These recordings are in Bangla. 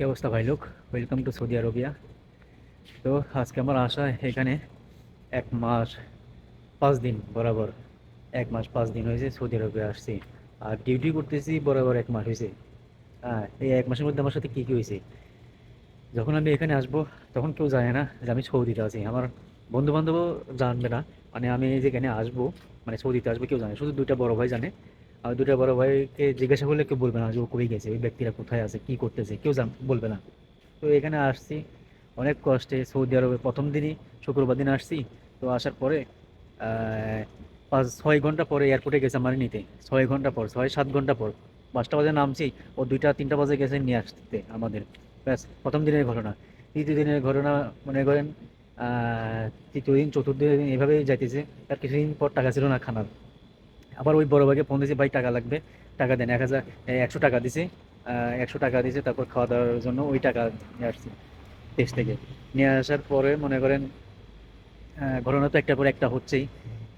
কি অবস্থা ভাই লোক? ওয়েলকাম টু সৌদি আরবিয়া তো আজকে আমার আসা এখানে এক মাস পাঁচ দিন বরাবর। এক মাস পাঁচ দিন হয়েছে সৌদি আরবে আসছি। আর ডিউটি করতেছি বরাবর এক মাস হয়েছে। হ্যাঁ এই এক মাসের মধ্যে আমার সাথে কী কী হয়েছে? যখন আমি এখানে আসব, তখন কেউ জানে না যে আমি সৌদিতে আছি। আমার বন্ধু বান্ধবও জানবে না। মানে আমি যেখানে আসব মানে সৌদিতে আসব, কেউ জানে শুধু দুইটা বড় ভাই জানে। আর দুইটা বড় ভাইকে জিজ্ঞাসা করলে কেউ বলবে না যে ও কই গেছে ওই ব্যক্তিরা কোথায় আছে, কি করতেছে, কেউ জান বলবে না। তো এখানে আসছি, অনেক কষ্টে সৌদি আরবে প্রথম দিনই, শুক্রবার দিন আসছি। তো আসার পরে পাঁচ, ছয় ঘণ্টা পরে এয়ারপোর্টে গেছে আমার নিতে। ছয় ঘণ্টা পর, ছয়, সাত ঘণ্টা পর, পাঁচটা বাজে নামছি, ও দুইটা, তিনটা বাজে গেছে নিয়ে আসতে আমাদের। ব্যাস, প্রথম দিনের ঘটনা। তৃতীয় দিনের ঘটনা, মনে করেন তৃতীয় দিন, চতুর্থ দিন এভাবেই যাইতেছে। তার কিছুদিন পর টাকা ছিল না খানার। আবার ওই বড় ভাইকে ফোন দিয়েছে, ভাই, টাকা লাগবে, টাকা দেন, এক হাজার একশো টাকা দিছে। একশো টাকা দিছে তারপর খাওয়া দাওয়ার জন্য ওই টাকা নিয়ে আসছি, দেশ থেকে। নিয়ে আসার পরে মনে করেন ঘটনা তো একটা পর একটা হচ্ছেই।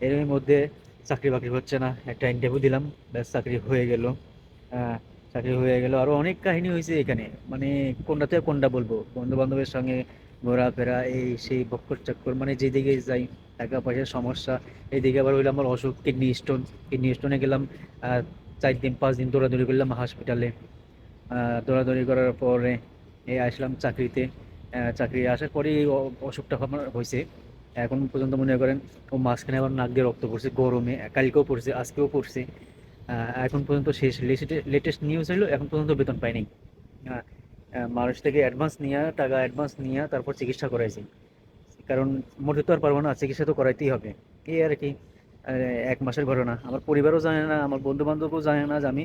এর মধ্যে চাকরি বাকরি হচ্ছে না, একটা ইন্টারভিউ দিলাম, ব্যাস চাকরি হয়ে গেল। চাকরি হয়ে গেল। আরও অনেক কাহিনী হয়েছে এখানে। মানে কোনটা থেকে কোনটা বলব? বন্ধু বান্ধবের সঙ্গে ঘোরাফেরা, এই সেই বক্কর চক্কর মানে যেদিকে যাই, টাকা পয়সার সমস্যা এইদিকে আবার হইল আমার অসুখ কিডনি স্টোন কিডনি স্টোনে গেলাম চার দিন, পাঁচ দিন দৌড়াদৌড়ি করলাম হসপিটালে দৌড়াদৌড়ি করার পরে এই আসলাম চাকরিতে। চাকরি আসার পরেই এই অসুখটা আমার হয়েছে এখন পর্যন্ত মনে করেন, ও মাঝখানে আবার নাক দিয়ে রক্ত পড়ছে, গরমে, কালকেও পড়ছে, আজকেও পড়ছে। এখন পর্যন্ত শেষ, লেটেস্ট নিউজ হলো এখন পর্যন্ত বেতন পাইনি। মানুষ থেকে অ্যাডভান্স নিয়ে, টাকা অ্যাডভান্স নিয়ে তারপর চিকিৎসা করাইছি। কারণ মরতে তো আর পারব না, চিকিৎসা তো করাইতেই হবে। এই আর কি এক মাসের ঘটনা। আমার পরিবারও জানে না, আমার বন্ধু বান্ধবও জানে না যে আমি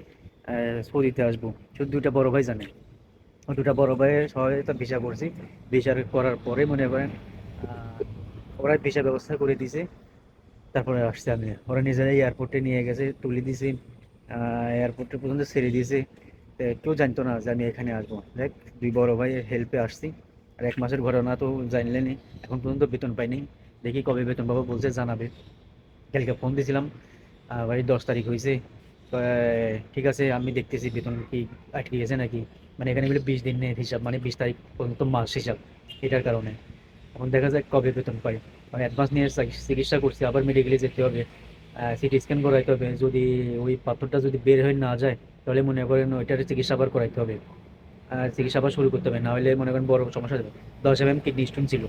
সৌদিতে আসব। শুধু দুইটা বড় ভাই জানে। দুটা বড় ভাইয়ের সহায়তা ভিসা করছি। ভিসা করার পরে মনে করেন ওরা ভিসা ব্যবস্থা করে দিছে। তারপরে আসছি আমি। ওরা নিজেরাই এয়ারপোর্টে নিয়ে গেছে, তুলে দিছে। এয়ারপোর্টে পর্যন্ত ছেড়ে দিয়েছে কেউ জানতো না যে আমি এখানে আসব। দেখ, দুই বড় ভাইয়ের হেল্পে আসছি। আর এক মাসের ঘটনা তো জানলেনি এখন পর্যন্ত বেতন পাইনি দেখি কবে বেতন পাবো বলছে, জানাবে। কালকে ফোন দিয়েছিলাম ভাই, দশ তারিখ হয়েছে ঠিক আছে, আমি দেখতেছি বেতন কি আটকে গেছে নাকি। মানে এখানে বলে বিশ দিনের হিসাব মানে বিশ তারিখ পর্যন্ত মাস হিসাব। এটার কারণে। এখন দেখা যায় কবে বেতন পাই। মানে অ্যাডভান্স নিয়ে চিকিৎসা করছি, আবার মেডিকেলে যেতে হবে। সিটি স্ক্যান করাইতে হবে। যদি ওই পাথরটা যদি বের হয়ে না যায় তাহলে মনে করেন ওইটার চিকিৎসা আবার করাইতে হবে। আর চিকিৎসা আবার শুরু করতে হবে, না হলে মনে করেন বড় সমস্যা হবে দশ এম এম কিডনি স্টোন ছিল।